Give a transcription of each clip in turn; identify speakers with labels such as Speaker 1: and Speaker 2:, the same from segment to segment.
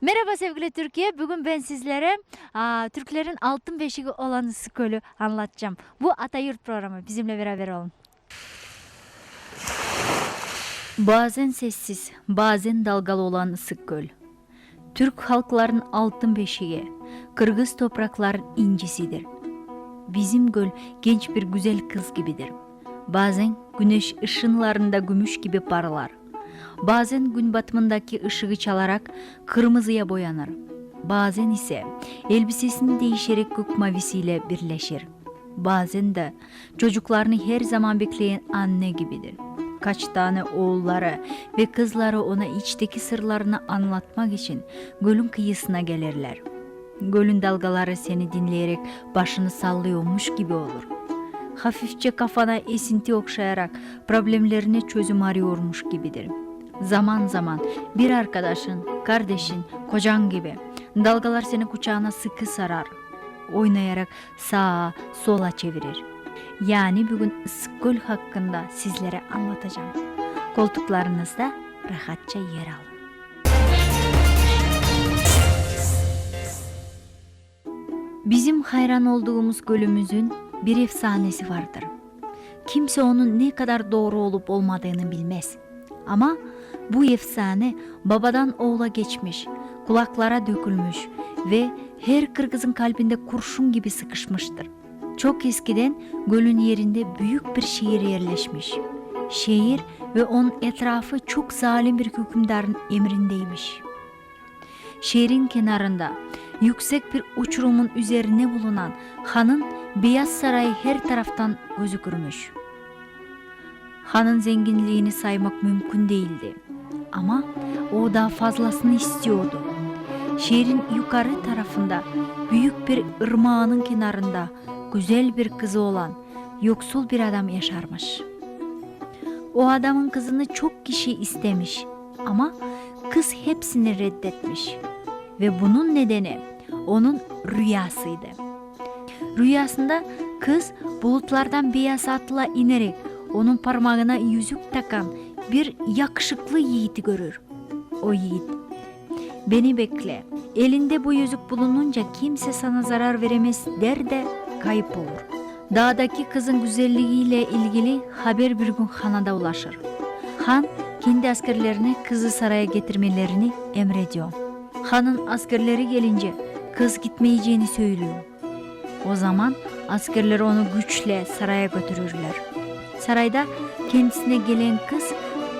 Speaker 1: Merhaba sevgili Türkiye. Bugün ben sizlere aa, Türklerin altın beşiği olan Sıköl'ü anlatacağım. Bu Atayurt programı. Bizimle beraber olun. Bazen sessiz, bazen dalgalı olan Isık Göl. Türk halkların altın beşiği, Kırgız toprakların incisidir. Bizim göl genç bir güzel kız gibidir. Bazen güneş ışınlarında gümüş gibi parlar. Bazen gün batımındaki ışığı çalarak kırmızıya boyanır. Bazen ise elbisesini değişerek gök mavisiyle birleşir. Bazen de çocuklarını her zaman bekleyen anne gibidir. Kaç tane oğulları ve kızları ona içteki sırlarını anlatmak için gölün kıyısına gelirler. Gölün dalgaları seni dinleyerek başını sallıyormuş gibi olur. Hafifçe kafana esinti okşayarak problemlerine çözüm arıyormuş gibidir. Zaman zaman bir arkadaşın, kardeşin, kocan gibi dalgalar seni kucağına sıkı sarar. Oynayarak sağa, sola çevirir. Yani bugün Göl hakkında sizlere anlatacağım. Koltuklarınızda rahatça yer alın. Bizim hayran olduğumuz gölümüzün bir efsanesi vardır. Kimse onun ne kadar doğru olup olmadığını bilmez. Ama bu efsane babadan oğula geçmiş, kulaklara dökülmüş ve her Kırgız'ın kalbinde kurşun gibi sıkışmıştır. Çok eskiden gölün yerinde büyük bir şehir yerleşmiş. Şehir ve onun etrafı çok zalim bir hükümdarın emrindeymiş. Şehrin kenarında yüksek bir uçurumun üzerine bulunan hanın beyaz sarayı her taraftan gözükürmüş. Hanın zenginliğini saymak mümkün değildi. Ama o daha fazlasını istiyordu. Şehrin yukarı tarafında büyük bir ırmağının kenarında güzel bir kızı olan yoksul bir adam yaşarmış. O adamın kızını çok kişi istemiş ama kız hepsini reddetmiş. Ve bunun nedeni onun rüyasıydı. Rüyasında kız bulutlardan beyaz atla inerek onun parmağına yüzük takan bir yakışıklı yiğidi görür. O yiğit, beni bekle, elinde bu yüzük bulununca kimse sana zarar veremez der de kayıp olur. Dağdaki kızın güzelliğiyle ilgili haber bir gün hana da ulaşır. Han kendi askerlerine kızı saraya getirmelerini emrediyor. Hanın askerleri gelince kız gitmeyeceğini söylüyor. O zaman askerler onu güçle saraya götürürler. Sarayda kendisine gelen kız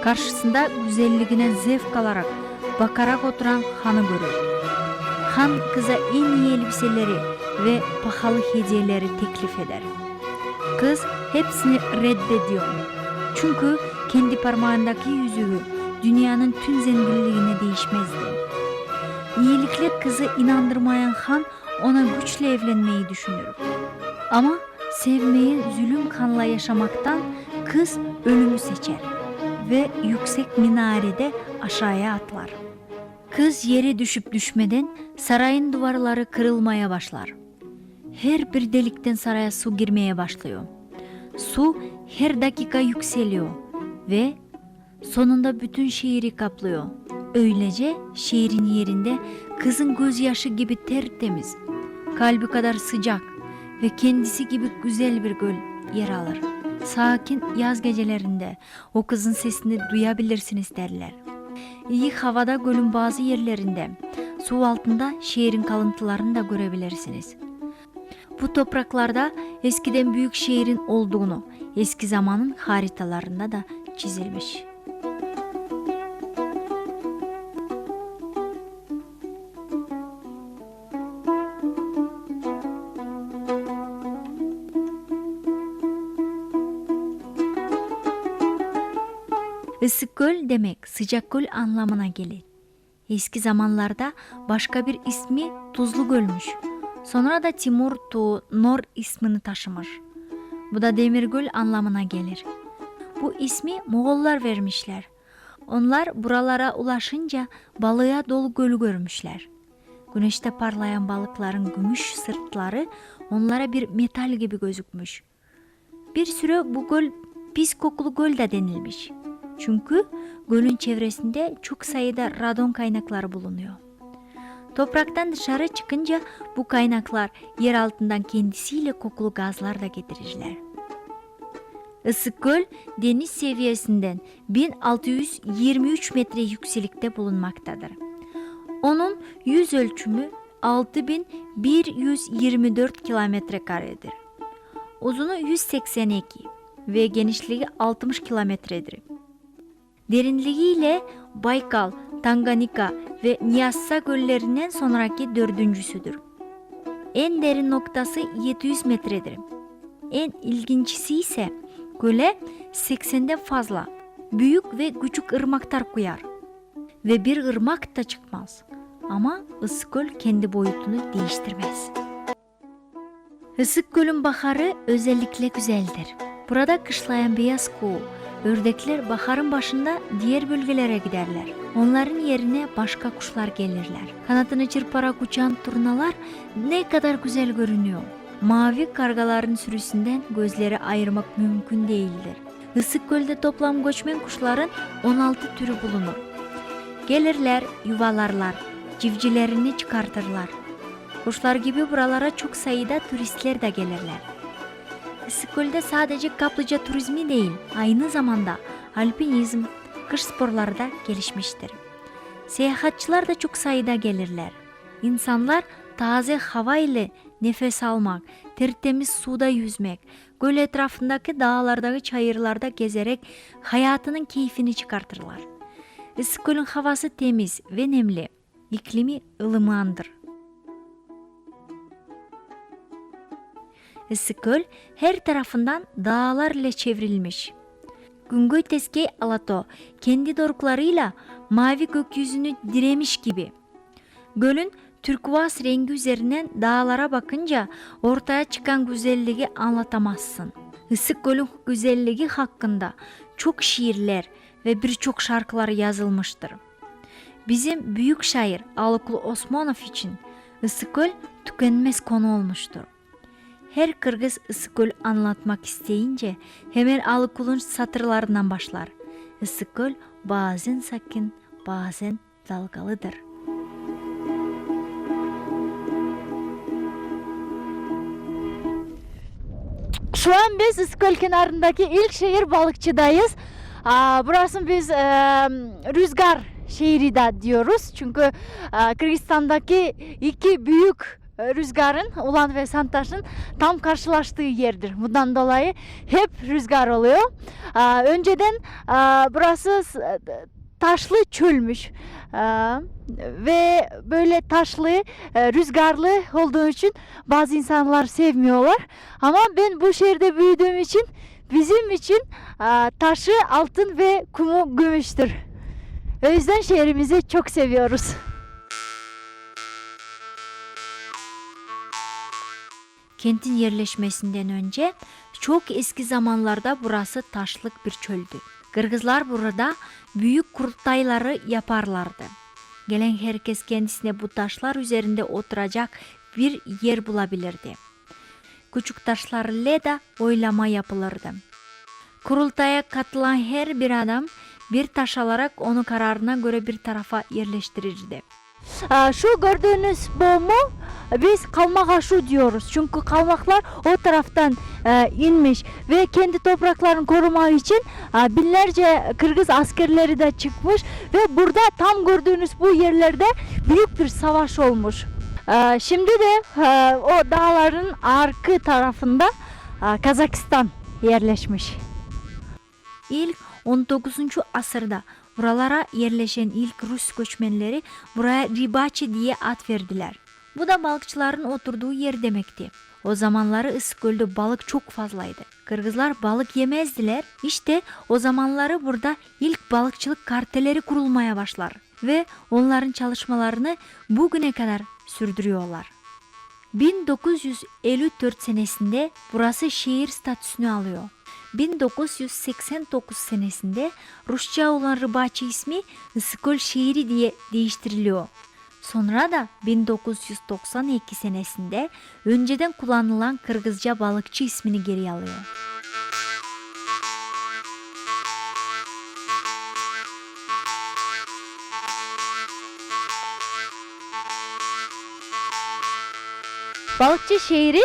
Speaker 1: karşısında güzelliğine zevk alarak bakarak oturan hanı görür. Han kıza en iyi elbiseleri ve pahalı hediyeleri teklif eder. Kız hepsini reddediyor. Çünkü kendi parmağındaki yüzüğü dünyanın tüm zenginliğine değişmezdi. İyilikle kızı inandırmayan han ona güçle evlenmeyi düşünür. Ama sevmeyi zulüm kanla yaşamaktan kız ölümü seçer ve yüksek minarede aşağıya atlar. Kız yere düşüp düşmeden sarayın duvarları kırılmaya başlar. Her bir delikten saraya su girmeye başlıyor. Su her dakika yükseliyor ve sonunda bütün şehri kaplıyor. Öylece şehrin yerinde kızın gözyaşı gibi tertemiz, kalbi kadar sıcak ve kendisi gibi güzel bir göl yer alır. Sakin yaz gecelerinde o kızın sesini duyabilirsiniz derler. İyi havada gölün bazı yerlerinde su altında şehrin kalıntılarını da görebilirsiniz. Bu topraklarda eskiden büyük şehrin olduğunu eski zamanın haritalarında da çizilmiş. Isık göl demek sıcak göl anlamına gelir. Eski zamanlarda başka bir ismi Tuzlu Gölmüş. Sonra da Timur Tu Nor ismini taşımış. Bu da Demirgöl anlamına gelir. Bu ismi Moğollar vermişler. Onlar buralara ulaşınca balığa dolu gölü görmüşler. Güneşte parlayan balıkların gümüş sırtları onlara bir metal gibi gözükmüş. Bir süre bu göl pis kokulu göl de denilmiş. Çünkü gölün çevresinde çok sayıda radon kaynakları bulunuyor. Topraktan dışarı çıkınca bu kaynaklar yer altından kendisiyle kokulu gazlar da getirirler. Isık Göl deniz seviyesinden 1623 metre yükseklikte bulunmaktadır. Onun yüz ölçümü 6124 kilometre karedir. Uzunu 182 ve genişliği 60 kilometredir. Derinliğiyle Baykal, Tanganyika ve Nyassa göllerinden sonraki dördüncüsüdür. En derin noktası 700 metredir. En ilginçisi ise göle 80'den fazla büyük ve küçük ırmaklar koyar. Ve bir ırmak da çıkmaz. Ama ıssık göl kendi boyutunu değiştirmez. Isık Göl'ün baharı özellikle güzeldir. Burada kışlayan beyaz kuğu, ördekler baharın başında diğer bölgelere giderler. Onların yerine başka kuşlar gelirler. Kanatını çırparak uçan turnalar ne kadar güzel görünüyor. Mavi kargaların sürüsünden gözleri ayırmak mümkün değildir. Isık Göl'de toplam göçmen kuşların 16 türü bulunur. Gelirler, yuvalarlar, civcivlerini çıkartırlar. Kuşlar gibi buralara çok sayıda turistler de gelirler. Issıkgöl'de sadece kaplıca turizmi değil, aynı zamanda alpinizm, kış sporları da gelişmiştir. Seyahatçılar da çok sayıda gelirler. İnsanlar taze hava ile nefes almak, tertemiz suda yüzmek, göl etrafındaki dağlardaki çayırlarda gezerek hayatının keyfini çıkartırlar. Issıkgöl'ün havası temiz ve nemli, iklimi ılımandır. Issıkgöl her tarafından dağlar ile çevrilmiş. Güngöy Teskey Alato kendi doruklarıyla mavi gökyüzünü diremiş gibi. Gölün türkuaz rengi üzerinden dağlara bakınca ortaya çıkan güzelliği anlatamazsın. Isık Göl'ün güzelliği hakkında çok şiirler ve birçok şarkılar yazılmıştır. Bizim büyük şair Alıklı Osmanov için Isık Göl tükenmez konu olmuştur. Her Kırgız Isıkgöl anlatmak isteyince hemen Alıkul'un satırlarından başlar. Isıkgöl bazen sakin, bazen dalgalıdır.
Speaker 2: Şu an biz İskol kenarındaki ilk şehir balıkçıdayız. Aa, burası biz e, rüzgar şehri de diyoruz. Çünkü e, Kırgızistan'daki iki büyük rüzgarın Ulan ve Santaş'ın tam karşılaştığı yerdir. Bundan dolayı hep rüzgar oluyor. Aa, önceden aa, burası s- taşlı çölmüş. Aa, ve böyle taşlı, e, rüzgarlı olduğu için bazı insanlar sevmiyorlar. Ama ben bu şehirde büyüdüğüm için bizim için taşı altın ve kumu gümüştür. O yüzden şehrimizi çok seviyoruz.
Speaker 1: Kentin yerleşmesinden önce çok eski zamanlarda burası taşlık bir çöldü. Kırgızlar burada büyük kurultayları yaparlardı. Gelen herkes kendisine bu taşlar üzerinde oturacak bir yer bulabilirdi. Küçük taşlarla da oylama yapılırdı. Kurultaya katılan her bir adam bir taş alarak onu kararına göre bir tarafa yerleştirirdi.
Speaker 2: Şu gördüğünüz bomu biz kalmak aşı diyoruz. Çünkü kalmaklar o taraftan e, inmiş ve kendi topraklarını korumak için e, binlerce Kırgız askerleri de çıkmış ve burada tam gördüğünüz bu yerlerde büyük bir savaş olmuş. E, şimdi de e, o dağların arka tarafında e, Kazakistan yerleşmiş.
Speaker 1: İlk 19. asırda buralara yerleşen ilk Rus göçmenleri buraya Ribaçi diye ad verdiler. Bu da balıkçıların oturduğu yer demekti. O zamanları Isköl'de balık çok fazlaydı. Kırgızlar balık yemezdiler. İşte o zamanları burada ilk balıkçılık karteleri kurulmaya başlar. Ve onların çalışmalarını bugüne kadar sürdürüyorlar. 1954 senesinde burası şehir statüsünü alıyor. 1989 senesinde Rusça olan Rıbaçı ismi Iskol şehri diye değiştiriliyor. Sonra da 1992 senesinde önceden kullanılan Kırgızca balıkçı ismini geri alıyor.
Speaker 2: Balıkçı şehri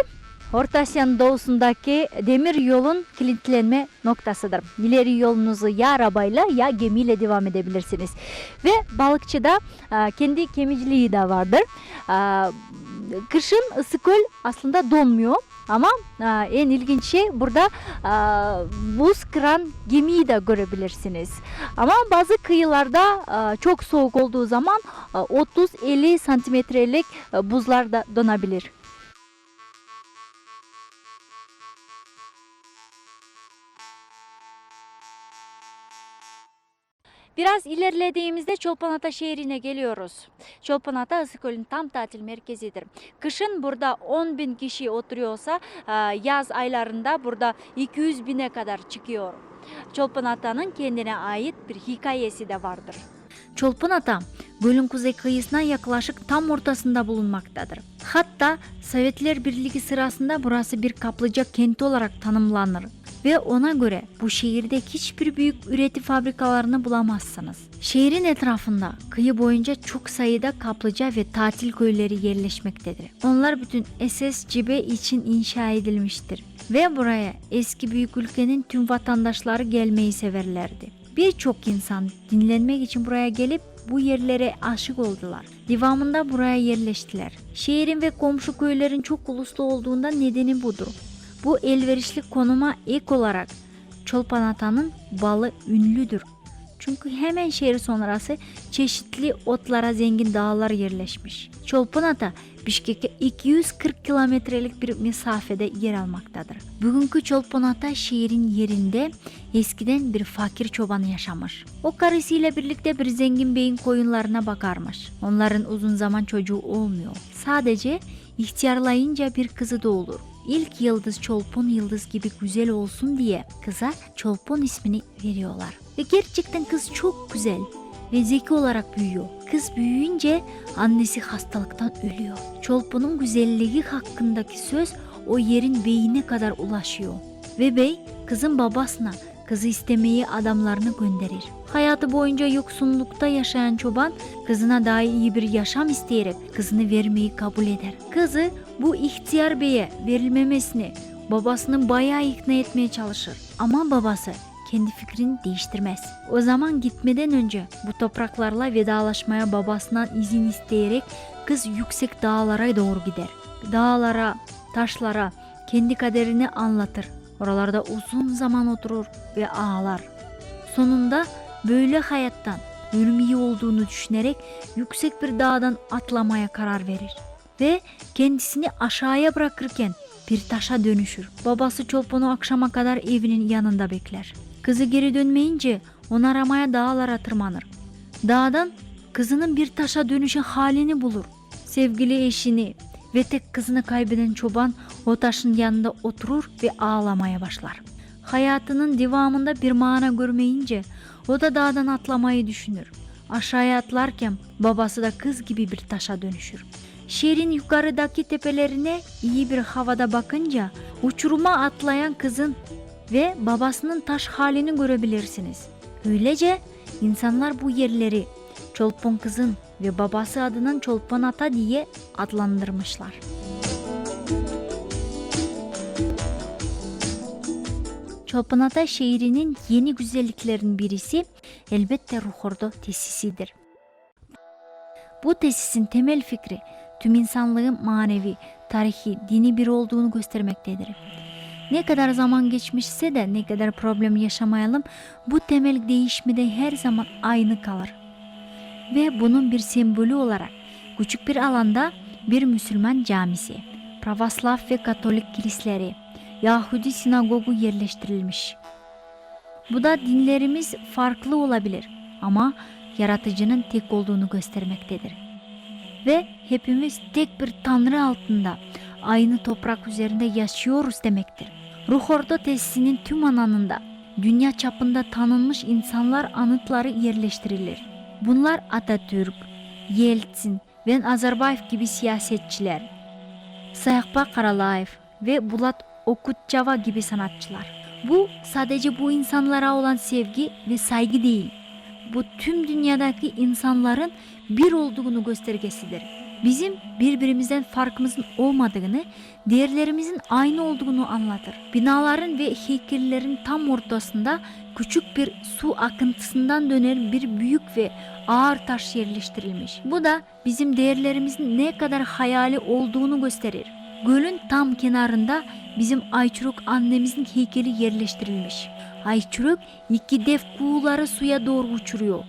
Speaker 2: Orta Asya'nın doğusundaki demir yolun kilitlenme noktasıdır. İleri yolunuzu ya arabayla ya gemiyle devam edebilirsiniz. Ve balıkçıda e, kendi kemiciliği de vardır. E, Kışın Issıkөл aslında donmuyor. Ama e, en ilginç şey burada e, buz kıran gemiyi de görebilirsiniz. Ama bazı kıyılarda e, çok soğuk olduğu zaman e, 30-50 santimetrelik buzlar da donabilir. Biraz ilerlediğimizde Çolpanata şehrine geliyoruz. Çolpanata Issıköl'ün tam tatil merkezidir. Kışın burada 10 bin kişi oturuyorsa e, yaz aylarında burada 200 bine kadar çıkıyor. Çolpanata'nın kendine ait bir hikayesi de vardır.
Speaker 1: Çolpanata gölün kuzey kıyısına yaklaşık tam ortasında bulunmaktadır. Hatta Sovyetler Birliği sırasında burası bir kaplıca kenti olarak tanımlanır ve ona göre bu şehirde hiçbir büyük üretim fabrikalarını bulamazsınız. Şehrin etrafında kıyı boyunca çok sayıda kaplıca ve tatil köyleri yerleşmektedir. Onlar bütün SS cibe için inşa edilmiştir ve buraya eski büyük ülkenin tüm vatandaşları gelmeyi severlerdi. Birçok insan dinlenmek için buraya gelip bu yerlere aşık oldular. Devamında buraya yerleştiler. Şehrin ve komşu köylerin çok uluslu olduğundan nedeni budur. Bu elverişli konuma ek olarak Çolpanata'nın balı ünlüdür. Çünkü hemen şehir sonrası çeşitli otlara zengin dağlar yerleşmiş. Çolpanata Bişkek'e 240 kilometrelik bir mesafede yer almaktadır. Bugünkü Çolpanata şehrin yerinde eskiden bir fakir çoban yaşamış. O karısıyla birlikte bir zengin beyin koyunlarına bakarmış. Onların uzun zaman çocuğu olmuyor. Sadece ihtiyarlayınca bir kızı doğulur. İlk yıldız Çolpon yıldız gibi güzel olsun diye kıza Çolpon ismini veriyorlar. Ve gerçekten kız çok güzel ve zeki olarak büyüyor. Kız büyüyünce annesi hastalıktan ölüyor. Çolpon'un güzelliği hakkındaki söz o yerin beyine kadar ulaşıyor. Ve bey kızın babasına kızı istemeyi adamlarını gönderir. Hayatı boyunca yoksunlukta yaşayan çoban kızına daha iyi bir yaşam isteyerek kızını vermeyi kabul eder. Kızı bu ihtiyar beye verilmemesini babasını bayağı ikna etmeye çalışır. Ama babası kendi fikrini değiştirmez. O zaman gitmeden önce bu topraklarla vedalaşmaya babasından izin isteyerek kız yüksek dağlara doğru gider. Dağlara, taşlara kendi kaderini anlatır. Oralarda uzun zaman oturur ve ağlar. Sonunda böyle hayattan ölüm iyi olduğunu düşünerek yüksek bir dağdan atlamaya karar verir ve kendisini aşağıya bırakırken bir taşa dönüşür. Babası Çolpon'u akşama kadar evinin yanında bekler. Kızı geri dönmeyince onu aramaya dağlara tırmanır. Dağdan kızının bir taşa dönüşen halini bulur. Sevgili eşini ve tek kızını kaybeden çoban o taşın yanında oturur ve ağlamaya başlar. Hayatının devamında bir mana görmeyince o da dağdan atlamayı düşünür. Aşağıya atlarken babası da kız gibi bir taşa dönüşür. Şehrin yukarıdaki tepelerine iyi bir havada bakınca uçuruma atlayan kızın ve babasının taş halini görebilirsiniz. Öylece insanlar bu yerleri Çolpon kızın ve babası adının Çolpon Ata diye adlandırmışlar. Çolpanata şehrinin yeni güzelliklerin birisi elbette Ruhordo tesisidir. Bu tesisin temel fikri tüm insanlığın manevi, tarihi, dini bir olduğunu göstermektedir. Ne kadar zaman geçmişse de ne kadar problem yaşamayalım bu temel değişmede her zaman aynı kalır. Ve bunun bir sembolü olarak küçük bir alanda bir Müslüman camisi, Pravoslav ve Katolik kilisleri, Yahudi sinagogu yerleştirilmiş. Bu da dinlerimiz farklı olabilir ama yaratıcının tek olduğunu göstermektedir. Ve hepimiz tek bir tanrı altında aynı toprak üzerinde yaşıyoruz demektir. Ruh Ordu tesisinin tüm alanında dünya çapında tanınmış insanlar anıtları yerleştirilir. Bunlar Atatürk, Yeltsin ve Nazarbayev gibi siyasetçiler, Sayakba Karalayev ve Bulat Okutçava gibi sanatçılar. Bu sadece bu insanlara olan sevgi ve saygı değil. Bu tüm dünyadaki insanların bir olduğunu göstergesidir. Bizim birbirimizden farkımızın olmadığını, değerlerimizin aynı olduğunu anlatır. Binaların ve heykellerin tam ortasında küçük bir su akıntısından dönen bir büyük ve ağır taş yerleştirilmiş. Bu da bizim değerlerimizin ne kadar hayali olduğunu gösterir. Gölün tam kenarında bizim Ayçuruk annemizin heykeli yerleştirilmiş. Ayçuruk iki dev kuğuları suya doğru uçuruyor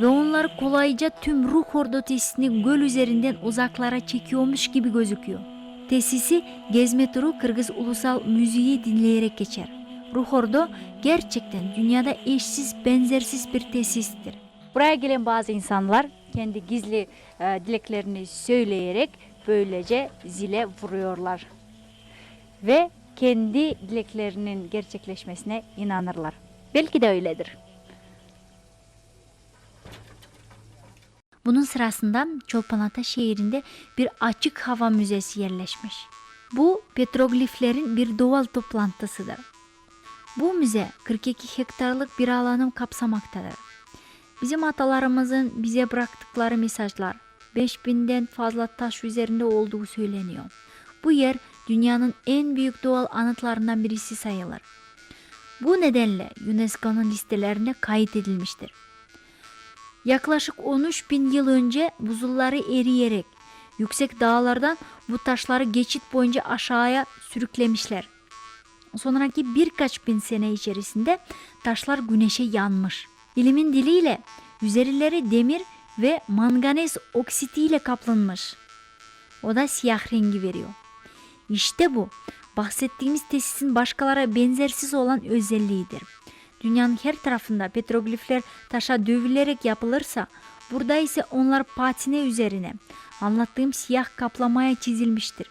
Speaker 1: ve onları kolayca tüm ruh ordu tesisini göl üzerinden uzaklara çekiyormuş gibi gözüküyor. Tesisi gezme turu Kırgız Ulusal Müziği dinleyerek geçer. Ruh ordu gerçekten dünyada eşsiz benzersiz bir tesistir. Buraya gelen bazı insanlar kendi gizli e, dileklerini söyleyerek böylece zile vuruyorlar. Ve kendi dileklerinin gerçekleşmesine inanırlar. Belki de öyledir. Bunun sırasında Çolpanata şehrinde bir açık hava müzesi yerleşmiş. Bu petrogliflerin bir doğal toplantısıdır. Bu müze 42 hektarlık bir alanı kapsamaktadır. Bizim atalarımızın bize bıraktıkları mesajlar 5000'den fazla taş üzerinde olduğu söyleniyor. Bu yer dünyanın en büyük doğal anıtlarından birisi sayılır. Bu nedenle UNESCO'nun listelerine kayıt edilmiştir. Yaklaşık 13 bin yıl önce buzulları eriyerek yüksek dağlardan bu taşları geçit boyunca aşağıya sürüklemişler. Sonraki birkaç bin sene içerisinde taşlar güneşe yanmış. İlimin diliyle üzerleri demir ve manganez oksitiyle kaplanmış. O da siyah rengi veriyor. İşte bu bahsettiğimiz tesisin başkalara benzersiz olan özelliğidir. Dünyanın her tarafında petroglifler taşa dövülerek yapılırsa burada ise onlar patine üzerine anlattığım siyah kaplamaya çizilmiştir.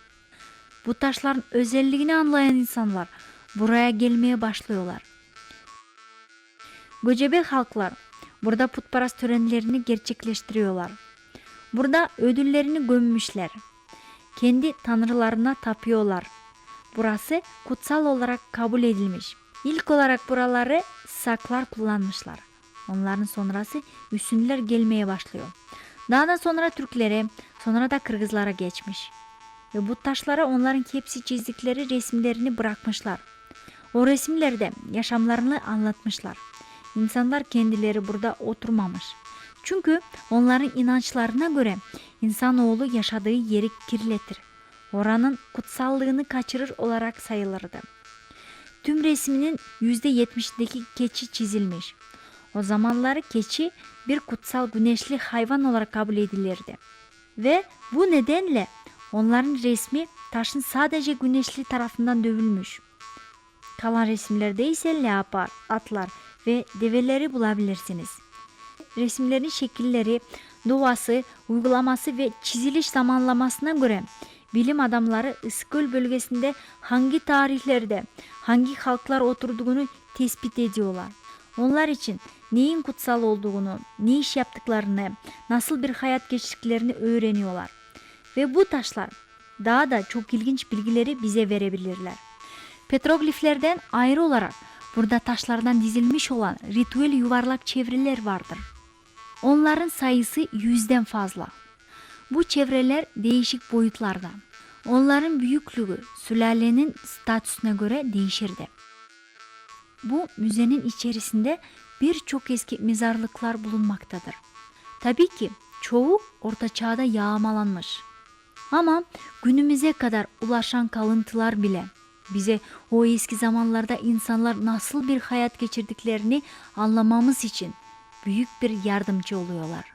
Speaker 1: Bu taşların özelliğini anlayan insanlar buraya gelmeye başlıyorlar. Göcebe halklar burada putperest törenlerini gerçekleştiriyorlar. Burada ödüllerini gömmüşler. Kendi tanrılarına tapıyorlar. Burası kutsal olarak kabul edilmiş. İlk olarak buraları saklar kullanmışlar. Onların sonrası Üsünler gelmeye başlıyor. Daha da sonra Türklere, sonra da Kırgızlara geçmiş. Ve bu taşlara onların hepsi çizdikleri resimlerini bırakmışlar. O resimlerde yaşamlarını anlatmışlar. İnsanlar kendileri burada oturmamış. Çünkü onların inançlarına göre insanoğlu yaşadığı yeri kirletir. Oranın kutsallığını kaçırır olarak sayılırdı. Tüm resminin %70'deki keçi çizilmiş. O zamanlar keçi bir kutsal güneşli hayvan olarak kabul edilirdi. Ve bu nedenle onların resmi taşın sadece güneşli tarafından dövülmüş. Kalan resimlerde ise leopar, atlar ve develeri bulabilirsiniz. Resimlerin şekilleri, doğası, uygulaması ve çiziliş zamanlamasına göre bilim adamları Iskol bölgesinde hangi tarihlerde hangi halklar oturduğunu tespit ediyorlar. Onlar için neyin kutsal olduğunu, ne iş yaptıklarını, nasıl bir hayat geçirdiklerini öğreniyorlar. Ve bu taşlar daha da çok ilginç bilgileri bize verebilirler. Petrogliflerden ayrı olarak burada taşlardan dizilmiş olan ritüel yuvarlak çevreler vardır. Onların sayısı yüzden fazla. Bu çevreler değişik boyutlardan. Onların büyüklüğü sülalenin statüsüne göre değişirdi. Bu müzenin içerisinde birçok eski mezarlıklar bulunmaktadır. Tabii ki çoğu orta çağda yağmalanmış. Ama günümüze kadar ulaşan kalıntılar bile bize o eski zamanlarda insanlar nasıl bir hayat geçirdiklerini anlamamız için büyük bir yardımcı oluyorlar.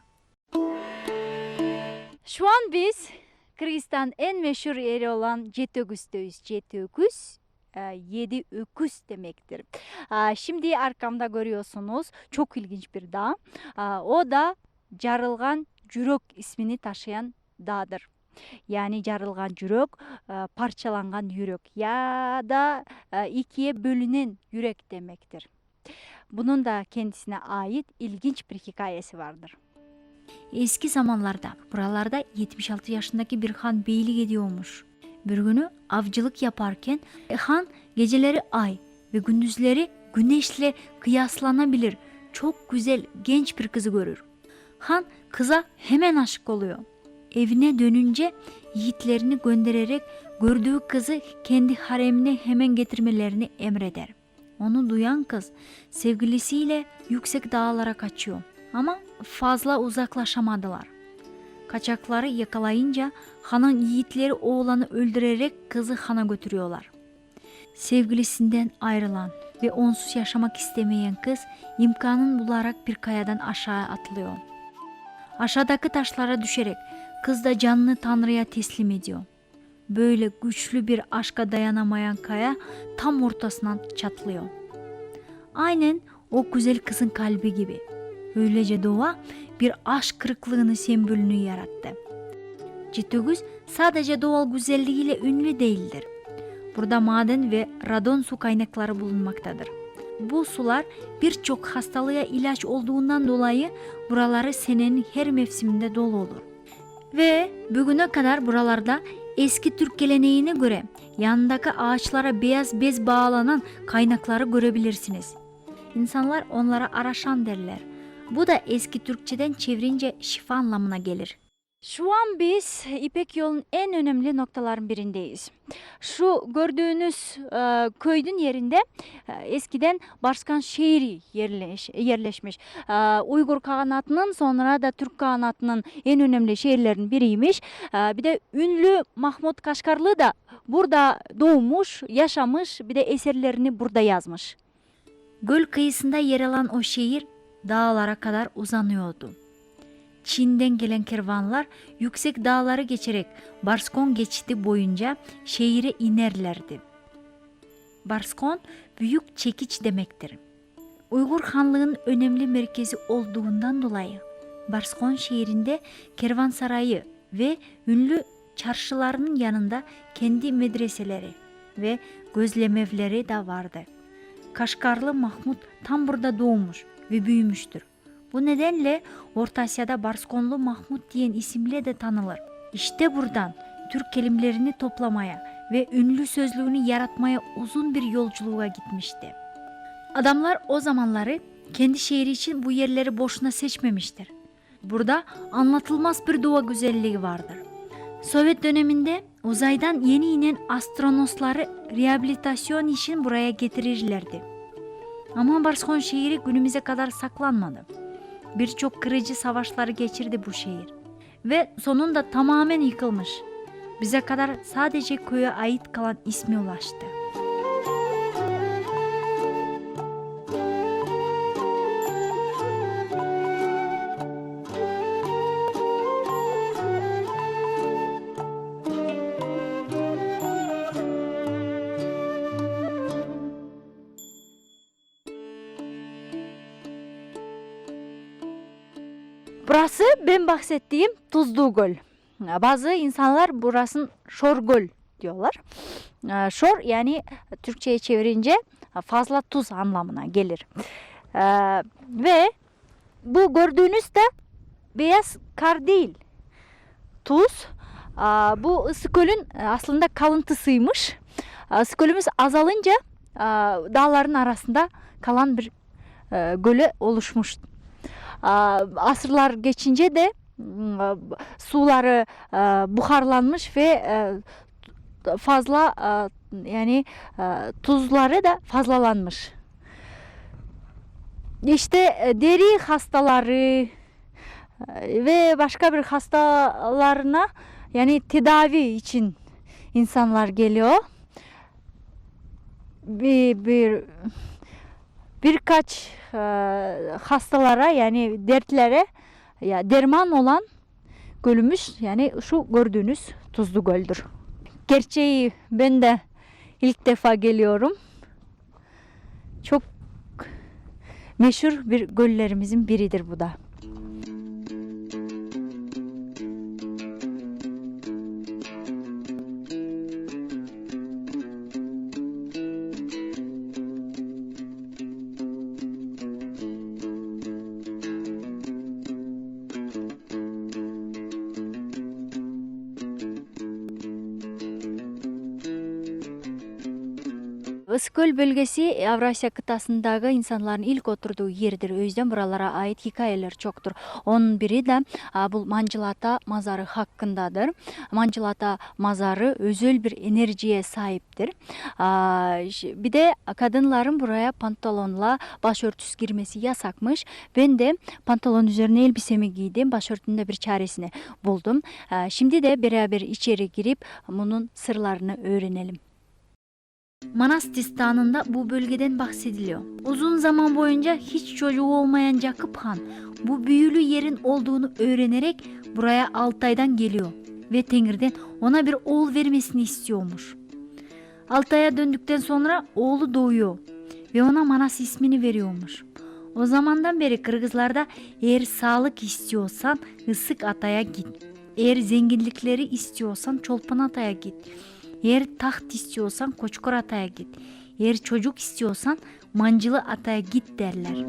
Speaker 1: Şu an biz Kırgızistan en meşhur yeri olan. Jetogüs e, yedi öküz demektir. Aa, Şimdi arkamda görüyorsunuz çok ilginç bir dağ. Aa, O da Jarılgan Jürök ismini taşıyan dağdır. Yani jarılgan yürek, e, parçalangan yürek ya da e, ikiye bölünen yürek demektir. Bunun da kendisine ait ilginç bir hikayesi vardır. Eski zamanlarda buralarda 76 yaşındaki bir han beylik ediyormuş. Bir günü avcılık yaparken e, han geceleri ay ve gündüzleri güneşle kıyaslanabilir çok güzel genç bir kızı görür. Han kıza hemen aşık oluyor. evine dönünce yiğitlerini göndererek gördüğü kızı kendi haremine hemen getirmelerini emreder. Onu duyan kız sevgilisiyle yüksek dağlara kaçıyor ama fazla uzaklaşamadılar. Kaçakları yakalayınca hanın yiğitleri oğlanı öldürerek kızı hana götürüyorlar. Sevgilisinden ayrılan ve onsuz yaşamak istemeyen kız imkanın bularak bir kayadan aşağı atlıyor. Aşağıdaki taşlara düşerek kız da canını Tanrı'ya teslim ediyor. Böyle güçlü bir aşka dayanamayan kaya tam ortasından çatlıyor. Aynen o güzel kızın kalbi gibi. Öylece doğa bir aşk kırıklığını sembolünü yarattı. Cittogüz sadece doğal güzelliğiyle ünlü değildir. Burada maden ve radon su kaynakları bulunmaktadır. Bu sular birçok hastalığa ilaç olduğundan dolayı buraları senenin her mevsiminde dolu olur. Ve bugüne kadar buralarda eski Türk geleneğine göre yanındaki ağaçlara beyaz bez bağlanan kaynakları görebilirsiniz. İnsanlar onlara araşan derler. Bu da eski Türkçeden çevirince şifa anlamına gelir.
Speaker 2: Şu an biz İpek yolun en önemli noktaların birindeyiz. Şu gördüğünüz e, köyün yerinde e, eskiden Barskan şehri yerleş, yerleşmiş. E, Uygur Kağanatı'nın sonra da Türk Kağanatı'nın en önemli şehirlerin biriymiş. E, bir de ünlü Mahmut Kaşgarlı da burada doğmuş, yaşamış, bir de eserlerini burada yazmış.
Speaker 1: Göl kıyısında yer alan o şehir dağlara kadar uzanıyordu. Çin'den gelen kervanlar yüksek dağları geçerek Barskon geçidi boyunca şehire inerlerdi. Barskon büyük çekiç demektir. Uygur Hanlığı'nın önemli merkezi olduğundan dolayı Barskon şehrinde kervansarayı ve ünlü çarşılarının yanında kendi medreseleri ve gözlemevleri de vardı. Kaşgarlı Mahmut tam burada doğmuş ve büyümüştür. Bu nedenle Orta Asya'da Barskonlu Mahmut diyen isimle de tanılır. İşte buradan Türk kelimelerini toplamaya ve ünlü sözlüğünü yaratmaya uzun bir yolculuğa gitmişti. Adamlar o zamanları kendi şehri için bu yerleri boşuna seçmemiştir. Burada anlatılmaz bir doğa güzelliği vardır. Sovyet döneminde uzaydan yeni inen astronotları rehabilitasyon için buraya getirirlerdi. Ama Barskon şehri günümüze kadar saklanmadı. Birçok kırıcı savaşları geçirdi bu şehir. Ve sonunda tamamen yıkılmış. Bize kadar sadece köye ait kalan ismi ulaştı.
Speaker 2: Burası ben bahsettiğim Tuzlu Göl. Bazı insanlar burasını Şor Göl diyorlar. Şor yani Türkçe'ye çevirince fazla tuz anlamına gelir. Ve bu gördüğünüz de beyaz kar değil. Tuz. Bu ısı gölün aslında kalıntısıymış. Isı azalınca dağların arasında kalan bir e, göle oluşmuş asırlar geçince de m, suları e, buharlanmış ve e, fazla yani tuzları da fazlalanmış. İşte e, deri hastaları ve başka bir hastalarına yani tedavi için insanlar geliyor. Bir, bir birkaç e, hastalara yani dertlere ya derman olan gölümüz yani şu gördüğünüz tuzlu göldür. Gerçeği ben de ilk defa geliyorum. Çok meşhur bir göllerimizin biridir bu da.
Speaker 1: Iskol bölgesi Avrasya kıtasındагы insanların ilk oturduğu yerdir. O yüzden buralara ait hikayeler çoktur. Onun biri de а, бұл Манжылата мазары hakkındadır. Manjılata mazarı özel bir enerjiye sahiptir. А, ş- Bir de kadınların buraya pantolonla başörtüsü girmesi yasakmış. Ben de pantolon üzerine elbisemi giydim. Başörtünün de bir çaresini buldum. А, Şimdi de beraber içeri girip bunun sırlarını öğrenelim. Manas Distanı'nda bu bölgeden bahsediliyor. Uzun zaman boyunca hiç çocuğu olmayan Jakub Han bu büyülü yerin olduğunu öğrenerek buraya Altay'dan geliyor ve Tengir'den ona bir oğul vermesini istiyormuş. Altay'a döndükten sonra oğlu doğuyor ve ona Manas ismini veriyormuş. O zamandan beri Kırgızlarda eğer sağlık istiyorsan ısık ataya git. Eğer zenginlikleri istiyorsan çolpan ataya git. Eğer taht istiyorsan koçkor ataya git. Eğer çocuk istiyorsan mancılı ataya git derler.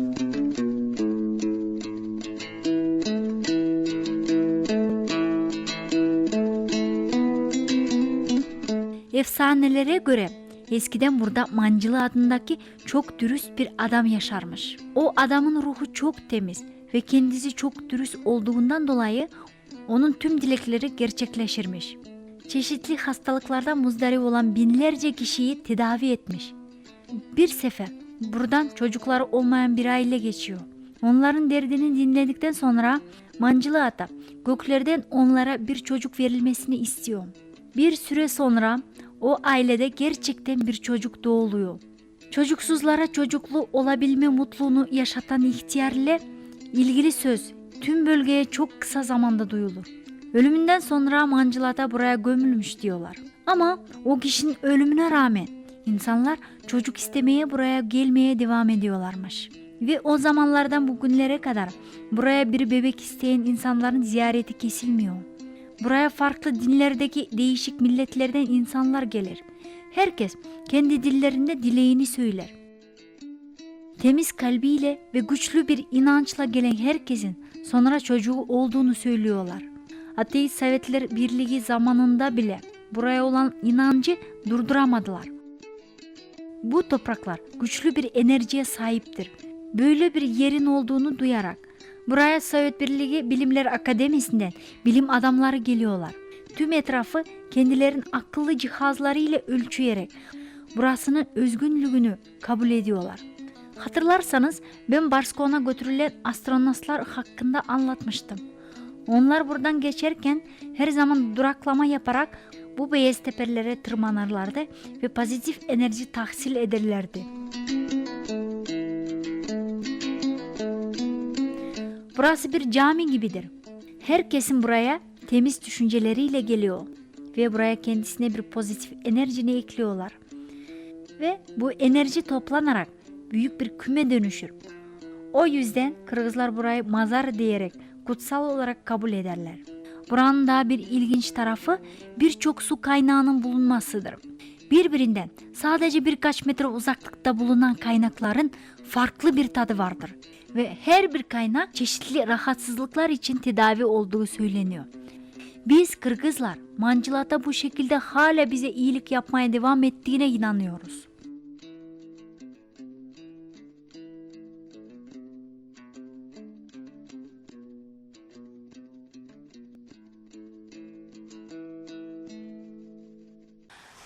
Speaker 1: Efsanelere göre eskiden burada Mancılı adındaki çok dürüst bir adam yaşarmış. O adamın ruhu çok temiz ve kendisi çok dürüst olduğundan dolayı onun tüm dilekleri gerçekleşirmiş. Çeşitli hastalıklardan muzdarip olan binlerce kişiyi tedavi etmiş. Bir sefer buradan çocukları olmayan bir aile geçiyor. Onların derdini dinledikten sonra Mancılı Ata göklerden onlara bir çocuk verilmesini istiyor. Bir süre sonra o ailede gerçekten bir çocuk doğuluyor. Çocuksuzlara çocuklu olabilme mutluluğunu yaşatan ihtiyarla ilgili söz tüm bölgeye çok kısa zamanda duyulur. Ölümünden sonra Mancılata buraya gömülmüş diyorlar. Ama o kişinin ölümüne rağmen insanlar çocuk istemeye buraya gelmeye devam ediyorlarmış. Ve o zamanlardan bugünlere kadar buraya bir bebek isteyen insanların ziyareti kesilmiyor. Buraya farklı dinlerdeki değişik milletlerden insanlar gelir. Herkes kendi dillerinde dileğini söyler. Temiz kalbiyle ve güçlü bir inançla gelen herkesin sonra çocuğu olduğunu söylüyorlar. Ateist Sovyetler Birliği zamanında bile buraya olan inancı durduramadılar. Bu topraklar güçlü bir enerjiye sahiptir. Böyle bir yerin olduğunu duyarak buraya Sovyet Birliği Bilimler Akademisi'nden bilim adamları geliyorlar. Tüm etrafı kendilerin akıllı cihazlarıyla ölçüyerek burasının özgünlüğünü kabul ediyorlar. Hatırlarsanız ben Barskon'a götürülen astronotlar hakkında anlatmıştım. Onlar buradan geçerken her zaman duraklama yaparak bu beyaz tepelere tırmanırlardı ve pozitif enerji tahsil ederlerdi. Burası bir cami gibidir. Herkesin buraya temiz düşünceleriyle geliyor ve buraya kendisine bir pozitif enerjini ekliyorlar. Ve bu enerji toplanarak büyük bir küme dönüşür. O yüzden Kırgızlar burayı mazar diyerek kutsal olarak kabul ederler. Buranın daha bir ilginç tarafı birçok su kaynağının bulunmasıdır. Birbirinden sadece birkaç metre uzaklıkta bulunan kaynakların farklı bir tadı vardır ve her bir kaynak çeşitli rahatsızlıklar için tedavi olduğu söyleniyor. Biz Kırgızlar Mancılata bu şekilde hala bize iyilik yapmaya devam ettiğine inanıyoruz.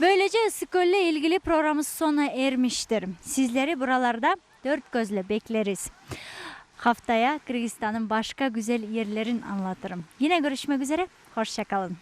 Speaker 1: Böylece Skolle ilgili programımız sona ermiştir. Sizleri buralarda dört gözle bekleriz. Haftaya Kırgızistan'ın başka güzel yerlerin anlatırım. Yine görüşmek üzere. Hoşçakalın.